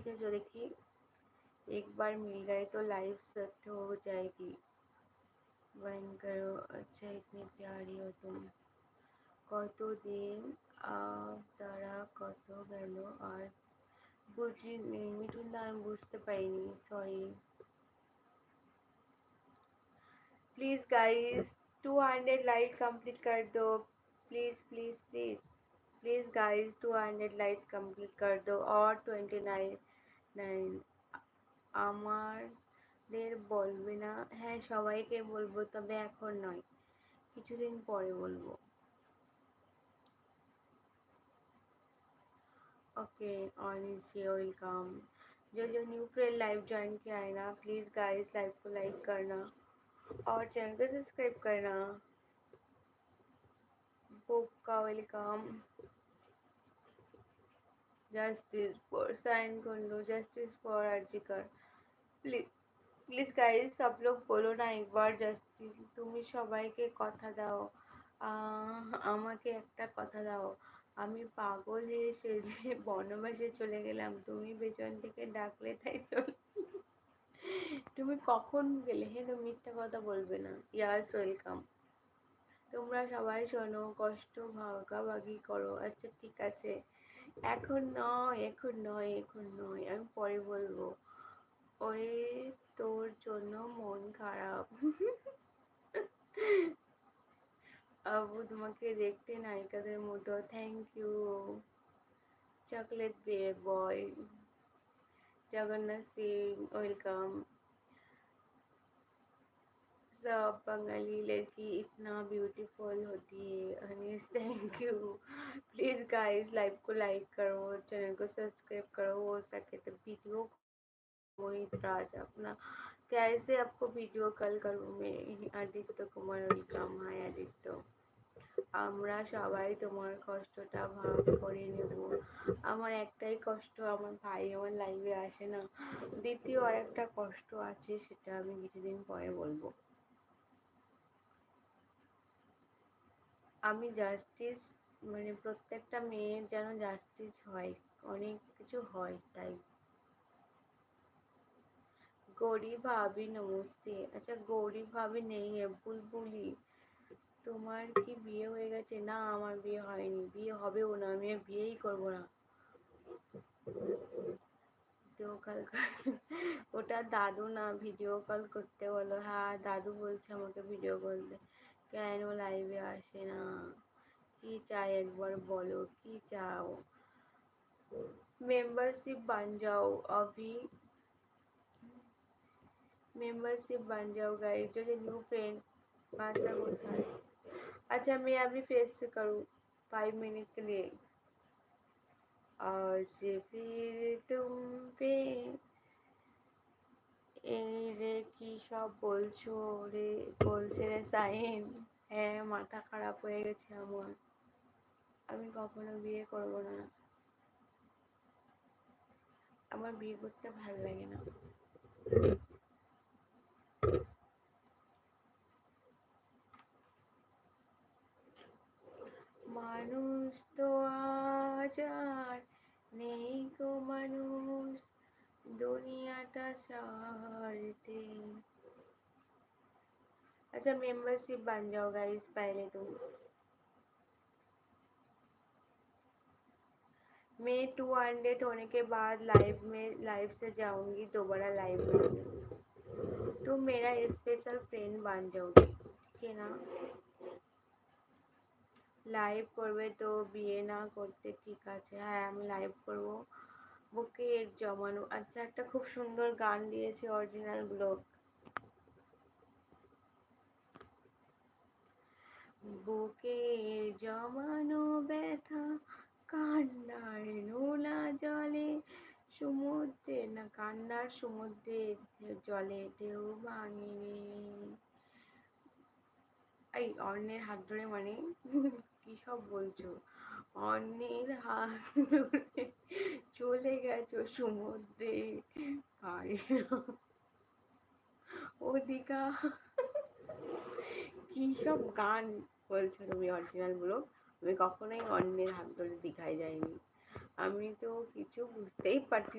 ठीक है जो देखिए एक बार मिल गए तो लाइफ सेट हो जाएगी वन करो अच्छा इतनी प्यारी हो तुम কতদিন তারা কত গেল আর বুঝি মিঠুন দা আমি বুঝতে পারিনি sorry please guys 200 light complete कर दो please please please please guys 200 light complete कर दो और 29 नाइन আমাদের বলবে না হ্যাঁ সবাইকে বলবো তবে এখন নয় কিছুদিন পরে বলবো ओके ऑन इज वेलकम जो जो न्यू फ्रेंड लाइव ज्वाइन किया है ना प्लीज़ गाइस लाइव को लाइक करना और चैनल को सब्सक्राइब करना बुक का वेलकम जस्टिस फॉर साइन कर लो justice for अर्जिकर please please guys সব লোক বলো না একবার জাস্টিস তুমি সবাইকে কথা দাও আমাকে একটা কথা দাও আমি পাগল হয়ে সেজে বনবাসে চলে গেলাম তুমি পেছন থেকে ডাকলে তাই চলে তুমি কখন গেলে হ্যাঁ তো মিথ্যা কথা বলবে না ইয়াস ওয়েলকাম তোমরা সবাই শোনো কষ্ট ভাগাভাগি করো আচ্ছা ঠিক আছে এখন নয় এখন নয় এখন নয় আমি পরে বলবো ওরে তোর জন্য মন খারাপ আবু তোমাকে দেখতে নায়িকাদের মতো থ্যাংক ইউ চকলেট বে বয় जगन्नाथ सिंह वेलकम सब बंगाली लड़की इतना ब्यूटीफुल होती है Anis thank you please guys live को लाइक करो चैनल को सब्सक्राइब करो हो सके तो वीडियो मोहित राज अपना कैसे आपको वीडियो कॉल करूँ मैं आदित्य कुमार वेलकम हाय आदित्य আমরা সবাই তোমার কষ্টটা ভাগ করে নেব আমার একটাই কষ্ট আমার ভাই আমার লাইভে আসে না দ্বিতীয় আর একটা কষ্ট আছে সেটা আমি কিছুদিন পরে বলবো আমি জাস্টিস মানে প্রত্যেকটা মেয়ের যেন জাস্টিস হয়, অনেক কিছু হয় তাই। গৌরী ভাবি নমস্তে। আচ্ছা গৌরী ভাবি নেই বুলবুলি তোমার কি বিয়ে হয়ে গেছে? না, আমার বিয়ে হয়নি। বিয়ে হবেও না, আমি বিয়েই করব না। ওটা দাদু না ভিডিও কল করতে বলো। হ্যাঁ দাদু বলছে আমাকে ভিডিও করতে কেন লাইভে আসে না? কি চাই একবার বলো কি চাও मेंबरशिप बन जाओ अभी मेंबरशिप बन जाओ गाइस जो न्यू फ्रेंड भाषा होता है अच्छा मैं अभी फेस से करूँ फाइव मिनट के लिए और फिर तुम पे এই রে কি সব বলছো রে বলছে রে সাইন হ্যাঁ মাথা খারাপ হয়ে গেছে আমার আমি কখনো বিয়ে করব না আমার বিয়ে করতে ভাল লাগে না মানুষ তো আজ আর নেই গো মানুষ দুনিয়াটা सारते अच्छा मेंबरशिप बन जाओ गाइस पहले तो मैं टू हंड्रेड होने के बाद लाइव में लाइव से जाऊंगी दोबारा लाइव में तो मेरा स्पेशल फ्रेंड बन जाओगे ठीक है ना লাইভ করবে তো বিয়ে না করতে ঠিক আছে হ্যাঁ আমি লাইভ করব বুকের জমানো আচ্ছা একটা খুব সুন্দর গান দিয়েছে অরিজিনাল ব্লগ বুকের জমানো ব্যথা কান্নার নোলা জলে, সমুদ্রে না কান্নার সমুদ্রে জলে ঢেউ ভাঙে এই অন্যের হাত ধরে মানে কি সব বলছো? অন্যের হাত ধরে চলে গেছো সমুদ্রে। ওদিকা কি সব গান বলছো তুমি অরিজিনালগুলো? আমি কখনোই অন্যের হাত ধরে দীঘায় যাইনি। আমি তো কিছু বুঝতেই পারছি